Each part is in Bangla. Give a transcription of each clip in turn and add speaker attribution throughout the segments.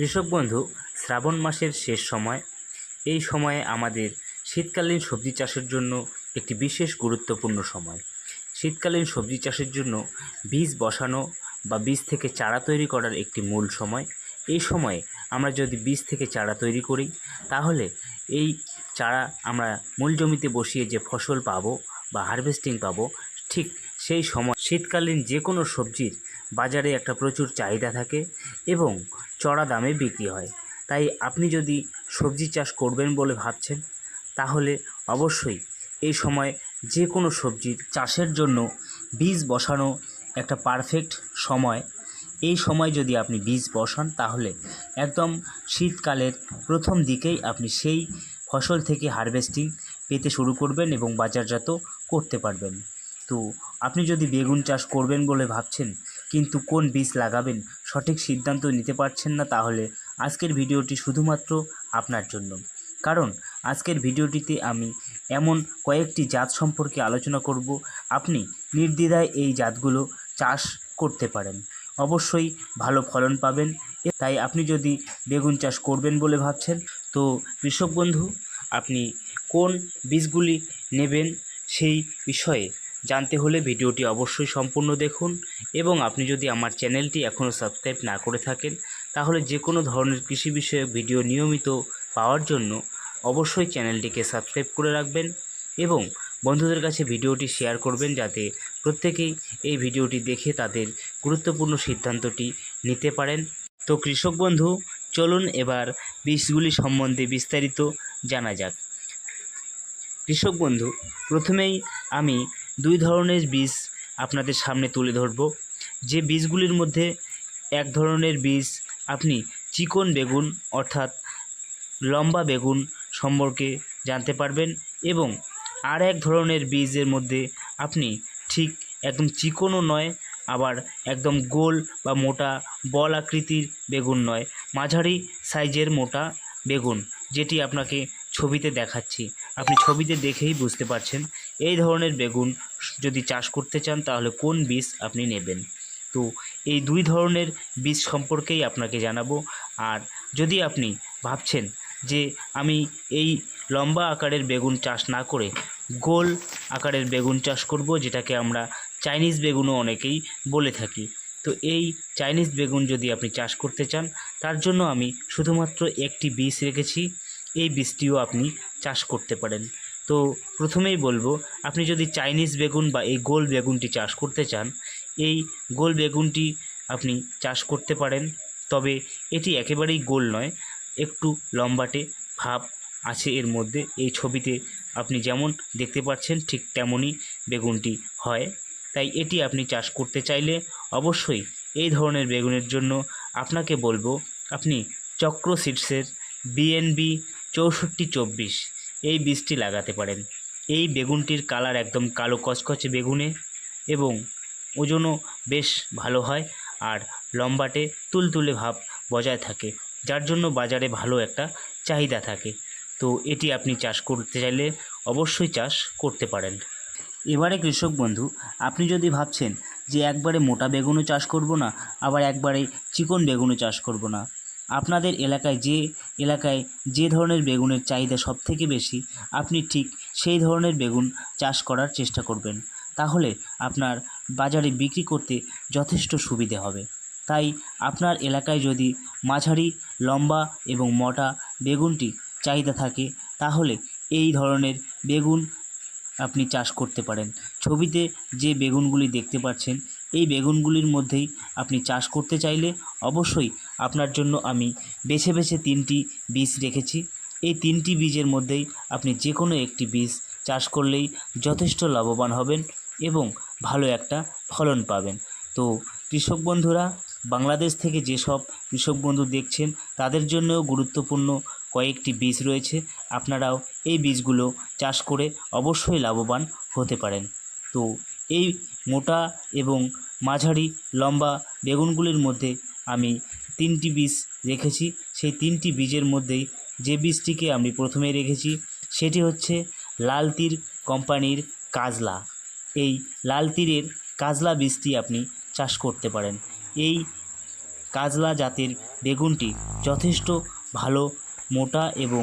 Speaker 1: কৃষক বন্ধু, শ্রাবণ মাসের শেষ সময়। এই সময়ে আমাদের শীতকালীন সবজি চাষের জন্য একটি বিশেষ গুরুত্বপূর্ণ সময়। শীতকালীন সবজি চাষের জন্য বীজ বসানো বা বীজ থেকে চারা তৈরি করার একটি মূল সময়। এই সময়ে আমরা যদি বীজ থেকে চারা তৈরি করি, তাহলে এই চারা আমরা মূল জমিতে বসিয়ে যে ফসল পাবো বা হারভেস্টিং পাবো, ঠিক সেই সময় শীতকালীন যে কোনো সবজির বাজারে একটা প্রচুর চাহিদা থাকে এবং চড়া দামে বিক্রি হয়। তাই আপনি যদি সবজি চাষ করবেন বলে ভাবছেন, তাহলে অবশ্যই এই সময় যে কোনো সবজির চাষের জন্য বীজ বসানো একটা পারফেক্ট সময়। এই সময় যদি আপনি বীজ বসান, তাহলে একদম শীতকালের প্রথম দিকেই আপনি সেই ফসল থেকে হারভেস্টিং পেতে শুরু করবেন এবং বাজারজাত করতে পারবেন। তো আপনি যদি বেগুন চাষ করবেন বলে ভাবছেন কিন্তু কোন বীজ লাগাবেন? সঠিক সিদ্ধান্ত নিতে পারছেন না তাহলে আজকের ভিডিওটি শুধুমাত্র আপনার জন্য। কারণ আজকের ভিডিওটিতে আমি এমন কয়েকটি জাত সম্পর্কে আলোচনা করব। আপনি নির্দ্বিধায় এই জাতগুলো চাষ করতে পারেন। অবশ্যই ভালো ফলন পাবেন। তাই আপনি যদি বেগুন চাষ করবেন বলে ভাবছেন, তো কৃষক বন্ধু, আপনি কোন বীজগুলি নেবেন সেই বিষয়ে জানতে হলে ভিডিওটি অবশ্যই সম্পূর্ণ দেখুন এবং আপনি যদি আমার চ্যানেলটি এখনও সাবস্ক্রাইব না করে থাকেন, তাহলে যে কোনো ধরনের কৃষি বিষয়ক ভিডিও নিয়মিত পাওয়ার জন্য অবশ্যই চ্যানেলটিকে সাবস্ক্রাইব করে রাখবেন এবং বন্ধুদের কাছে ভিডিওটি শেয়ার করবেন যাতে প্রত্যেকেই এই ভিডিওটি দেখে তাদের গুরুত্বপূর্ণ সিদ্ধান্তটি নিতে পারেন। তো কৃষক বন্ধু, চলুন এবার বীজগুলি সম্বন্ধে বিস্তারিত জানা যাক। কৃষক বন্ধু, প্রথমেই আমি দুই ধরনের বীজ আপনাদের সামনে তুলে ধরব। যে বীজগুলির মধ্যে এক ধরনের বীজ আপনি চিকন বেগুন অর্থাৎ লম্বা বেগুন সম্পর্কে জানতে পারবেন এবং আর এক ধরনের বীজের মধ্যে আপনি ঠিক একদম চিকনও নয়, আবার একদম গোল বা মোটা বল আকৃতির বেগুন নয়। মাঝারি সাইজের মোটা বেগুন, যেটি আপনাকে ছবিতে দেখাচ্ছি। আপনি ছবিতে দেখেই বুঝতে পারছেন এই ধরনের বেগুন যদি চাষ করতে চান তাহলে কোন বীজ আপনি নেবেন। তো এই দুই ধরনের বীজ সম্পর্কেই আপনাকে জানাব। আর যদি আপনি ভাবছেন যে আমি এই লম্বা আকারের বেগুন চাষ না করে গোল আকারের বেগুন চাষ করব, যেটাকে আমরা চাইনিজ বেগুনও অনেকেই বলে থাকি, তো এই চাইনিজ বেগুন যদি আপনি চাষ করতে চান, তার জন্য আমি শুধুমাত্র একটি বীজ রেখেছি। এই বীজটিও আপনি চাষ করতে পারেন। তো প্রথমেই বলব, আপনি যদি চাইনিজ বেগুন বা এই গোল বেগুনটি চাষ করতে চান, এই গোল বেগুনটি আপনি চাষ করতে পারেন, তবে এটি একেবারেই গোল নয়, একটু লম্বাটে ভাব আছে এর মধ্যে, এই ছবিতে আপনি যেমন দেখতে পাচ্ছেন ঠিক তেমনই বেগুনটি হয়। তাই এটি আপনি চাষ করতে চাইলে অবশ্যই এই ধরনের বেগুনের জন্য আপনাকে বলব, আপনি চক্র সিডসের বিএনবি চৌষট্টি চব্বিশ। এই বীজটি লাগাতে পারেন। এই বেগুনটির কালার একদম কালো কচকচে বেগুনে এবং ওজনও বেশ ভালো হয় আর লম্বাটে তুলতুলে ভাব বজায় থাকে, যার জন্য বাজারে ভালো একটা চাহিদা থাকে। তো এটি আপনি চাষ করতে চাইলে অবশ্যই চাষ করতে পারেন। এবারে কৃষক বন্ধু, আপনি যদি ভাবছেন যে একবারে মোটা বেগুনও চাষ করব না, আবার একবারে চিকন বেগুনও চাষ করব না, আপনাদের এলাকায় যে এলাকায় যে ধরনের বেগুনের চাহিদা সবথেকে বেশি, আপনি ঠিক সেই ধরনের বেগুন চাষ করার চেষ্টা করবেন। তাহলে আপনার বাজারে বিক্রি করতে যথেষ্ট সুবিধে হবে। তাই আপনার এলাকায় যদি মাঝারি, লম্বা এবং মোটা বেগুনটি চাহিদা থাকে, তাহলে এই ধরনের বেগুন আপনি চাষ করতে পারেন। ছবিতে যে বেগুনগুলি দেখতে পাচ্ছেন এই বেগুনগুলির মধ্যেই আপনি চাষ করতে চাইলে অবশ্যই আপনার জন্য আমি বেছে বেছে তিনটি বীজ রেখেছি। এই তিনটি বীজের মধ্যেই আপনি যে কোনো একটি বীজ চাষ করলেই যথেষ্ট লাভবান হবেন এবং ভালো একটা ফলন পাবেন। তো কৃষক বন্ধুরা, বাংলাদেশ থেকে যেসব কৃষক বন্ধু দেখছেন, তাদের জন্যও গুরুত্বপূর্ণ কয়েকটি বীজ রয়েছে। আপনারাও এই বীজগুলো চাষ করে অবশ্যই লাভবান হতে পারেন। তো এই মোটা এবং মাঝারি লম্বা বেগুনগুলির মধ্যে আমি তিনটি বীজ রেখেছি। সেই তিনটি বীজের মধ্যেই যে বীজটিকে আমি প্রথমে রেখেছি, সেটি হচ্ছে লাল তীর কোম্পানির কাজলা। এই লাল তীরের কাজলা বীজটি আপনি চাষ করতে পারেন। এই কাজলা জাতের বেগুনটি যথেষ্ট ভালো, মোটা এবং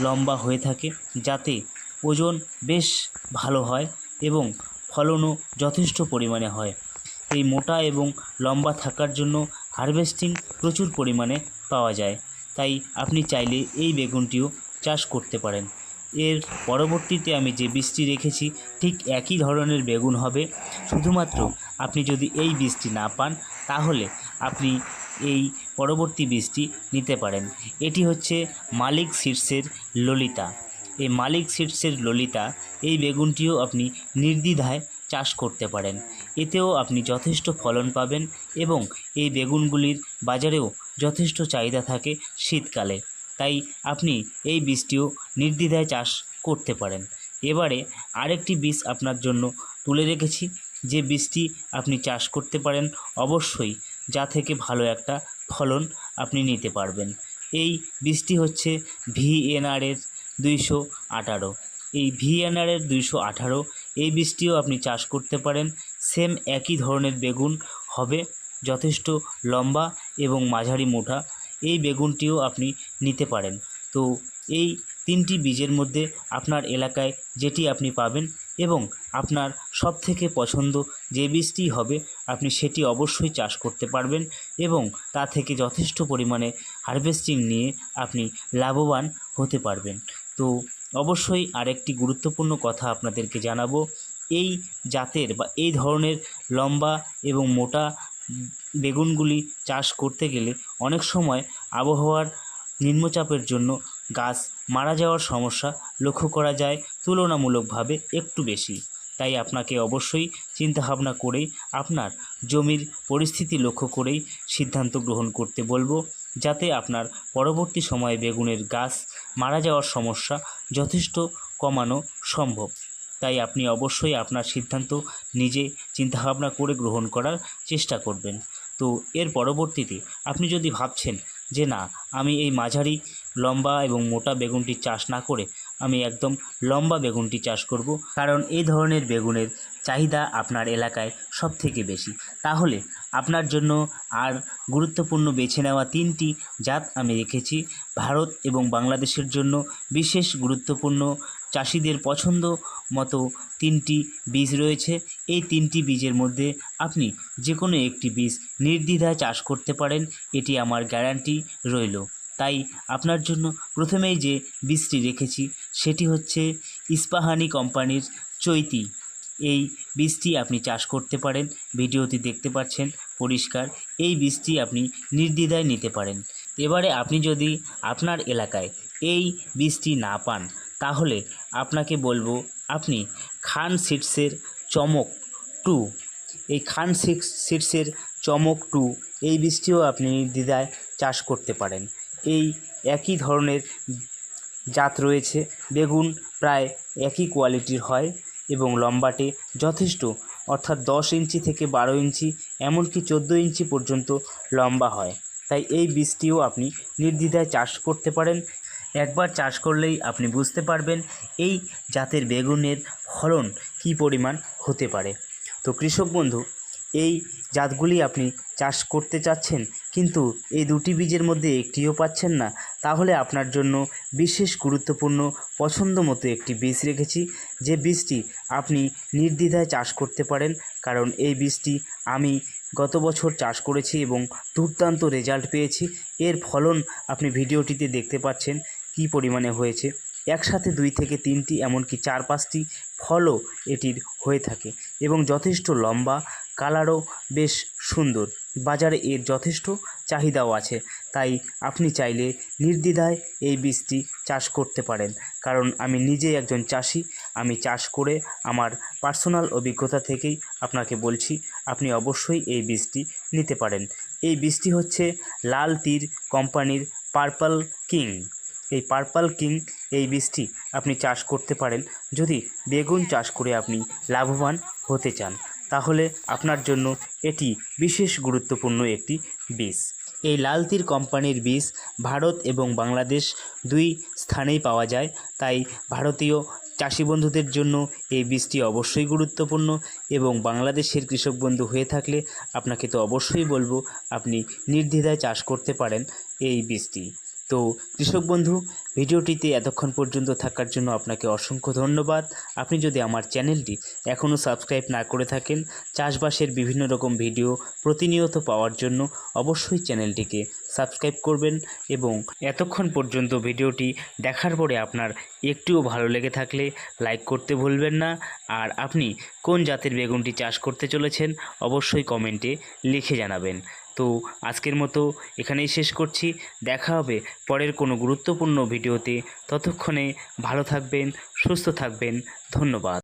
Speaker 1: লম্বা হয়ে থাকে, যাতে ওজন বেশ ভালো হয় এবং ফলনও যথেষ্ট পরিমাণে হয়। এই মোটা এবং লম্বা থাকার জন্য হারভেস্টিং প্রচুর পরিমাণে পাওয়া যায়। তাই আপনি চাইলে এই বেগুনটিও চাষ করতে পারেন। এর পরবর্তীতে আমি যে বীজটি রেখেছি, ঠিক একই ধরনের বেগুন হবে। শুধুমাত্র আপনি যদি এই বীজটি না পান, তাহলে আপনি এই পরবর্তী বীজটি নিতে পারেন। এটি হচ্ছে মালিক শীর্ষের ললিতা। এই মালিক সিডসের ললিতা, এই বেগুনটিও আপনি নির্দ্বিধায় চাষ করতে পারেন। এতেও আপনি যথেষ্ট ফলন পাবেন এবং এই বেগুনগুলির বাজারেও যথেষ্ট চাহিদা থাকে শীতকালে। তাই আপনি এই বীজটিও নির্দ্বিধায় চাষ করতে পারেন। এবারে আরেকটি বীজ আপনার জন্য তুলে রেখেছি। যে বীজটি আপনি চাষ করতে পারেন অবশ্যই যা থেকে ভালো একটা ফলন আপনি নিতে পারবেন। এই বীজটি হচ্ছে ভিএনআরের দুইশো আঠারো। এই ভিএনআরের দুইশো আঠারো, এই বীজটিও আপনি চাষ করতে পারেন। সেম একই ধরনের বেগুন হবে, যথেষ্ট লম্বা এবং মাঝারি মোটা। এই বেগুনটিও আপনি নিতে পারেন। তো এই তিনটি বীজের মধ্যে আপনার এলাকায় যেটি আপনি পাবেন এবং আপনার সব থেকে পছন্দ যে বীজটি হবে, আপনি সেটি অবশ্যই চাষ করতে পারবেন এবং তা থেকে যথেষ্ট পরিমাণে হারভেস্টিং নিয়ে আপনি লাভবান হতে পারবেন। তো অবশ্যই আরেকটি গুরুত্বপূর্ণ কথা আপনাদেরকে জানাব। এই জাতের বা এই ধরনের লম্বা এবং মোটা বেগুনগুলি চাষ করতে গেলে অনেক সময় আবহাওয়ার নিম্নচাপের জন্য গাছ মারা যাওয়ার সমস্যা লক্ষ্য করা যায় তুলনামূলকভাবে একটু বেশি। তাই আপনাকে অবশ্যই চিন্তাভাবনা করেই আপনার জমির পরিস্থিতি লক্ষ্য করেই সিদ্ধান্ত গ্রহণ করতে বলব, যাতে আপনার পরবর্তী সময়ে বেগুনের গাছ মারা যাওয়ার সমস্যা যথেষ্ট কমানো সম্ভব। তাই আপনি অবশ্যই আপনার সিদ্ধান্ত নিজে চিন্তাভাবনা করে গ্রহণ করার চেষ্টা করবেন। তো এর পরবর্তীতে আপনি যদি ভাবছেন যে না, আমি এই মাঝারি লম্বা এবং মোটা বেগুনটি চাষ না করে আমি একদম লম্বা বেগুনটি চাষ করব। কারণ এই ধরনের বেগুনের চাহিদা আপনার এলাকায় সব থেকে বেশি। তাহলে আপনার জন্য আর গুরুত্বপূর্ণ বেছে নেওয়া তিনটি জাত আমি রেখেছি। ভারত এবং বাংলাদেশের জন্য বিশেষ গুরুত্বপূর্ণ চাষিদের পছন্দ মতো তিনটি বীজ রয়েছে। এই তিনটি বীজের মধ্যে আপনি যে কোনো একটি বীজ নির্দ্বিধায় চাষ করতে পারেন। এটি আমার গ্যারান্টি রইল। তাই আপনার জন্য প্রথমেই যে বীজটি রেখেছি, সেটি হচ্ছে ইস্পাহানি কোম্পানির চৈতি। এই বীজটি আপনি চাষ করতে পারেন, ভিডিওটি দেখতে পাচ্ছেন, পরিষ্কার। এই বীজটি আপনি নির্দ্বিধায় নিতে পারেন। এবারে আপনি যদি আপনার এলাকায় এই বীজটি না পান, তাহলে আপনাকে বলব, আপনি খান সিডসের চমক টু। এই খান সিডসের চমক টু, এই বীজটিও আপনি নির্দ্বিধায় চাষ করতে পারেন। এই একই ধরনের জাত রয়েছে। বেগুন প্রায় একই কোয়ালিটির হয় এবং লম্বাটে যথেষ্ট, অর্থাৎ দশ ইঞ্চি থেকে বারো ইঞ্চি, এমনকি চোদ্দ ইঞ্চি পর্যন্ত লম্বা হয়। তাই এই বীজটিও আপনি নির্দ্বিধায় চাষ করতে পারেন। একবার চাষ করলেই আপনি বুঝতে পারবেন এই জাতের বেগুনের ফলন কী পরিমাণ হতে পারে। তো কৃষক বন্ধু, এই জাতগুলি আপনি চাষ করতে চাচ্ছেন, কিন্তু এই দুটি বীজের মধ্যে একটিও পাচ্ছেন না। তাহলে আপনার জন্য বিশেষ গুরুত্বপূর্ণ পছন্দ মতো একটি বীজ রেখেছি। যে বীজটি আপনি নির্দ্বিধায় চাষ করতে পারেন, কারণ এই বীজটি আমি গত বছর চাষ করেছি এবং দুর্দান্ত রেজাল্ট পেয়েছি। এর ফলন আপনি ভিডিওটিতে দেখতে পাচ্ছেন, কী পরিমাণে হয়েছে। একসাথে দুই থেকে তিনটি, এমনকি চার পাঁচটি ফলও এটির হয়ে থাকে এবং যথেষ্ট লম্বা, কালারও বেশ সুন্দর। বাজারে এর যথেষ্ট চাহিদাও আছে, তাই আপনি চাইলে নির্দ্বিধায় এই বীজটি চাষ করতে পারেন। কারণ আমি নিজে একজন চাষি, আমি চাষ করে আমার পার্সোনাল অভিজ্ঞতা থেকেই আপনাকে বলছি, আপনি অবশ্যই এই বীজটি নিতে পারেন। এই বীজটি হচ্ছে লাল তীর কোম্পানির পার্পল কিং। এই পার্পল কিং, এই বীজটি আপনি চাষ করতে পারেন। যদি বেগুন চাষ করে আপনি লাভবান হতে চান, তাহলে আপনার জন্য এটি বিশেষ গুরুত্বপূর্ণ একটি বীজ। এই লাল তীর কোম্পানির বীজ ভারত এবং বাংলাদেশ দুই স্থানেই পাওয়া যায়। তাই ভারতীয় চাষি বন্ধুদের জন্য এই বীজটি অবশ্যই গুরুত্বপূর্ণ এবং বাংলাদেশের কৃষক বন্ধু হয়ে থাকলে আপনাকে তো অবশ্যই বলব, আপনি নির্দ্বিধায় চাষ করতে পারেন এই বীজটি। তো কৃষক বন্ধু, ভিডিওটিতে এতক্ষণ পর্যন্ত থাকার জন্য আপনাকে অসংখ্য ধন্যবাদ। আপনি যদি আমার চ্যানেলটি এখনও সাবস্ক্রাইব না করে থাকেন, চাষবাসের বিভিন্ন রকম ভিডিও প্রতিনিয়ত পাওয়ার জন্য অবশ্যই চ্যানেলটিকে সাবস্ক্রাইব করবেন এবং এতক্ষণ পর্যন্ত ভিডিওটি দেখার পরে আপনার একটুও ভালো লেগে থাকলে লাইক করতে ভুলবেন না। আর আপনি কোন জাতের বেগুনটি চাষ করতে চলেছেন, অবশ্যই কমেন্টে লিখে জানাবেন। তো আজকের মতো এখানেই শেষ করছি। দেখা হবে পরের কোনো গুরুত্বপূর্ণ ভিডিওতে। ততক্ষণে ভালো থাকবেন, সুস্থ থাকবেন। ধন্যবাদ।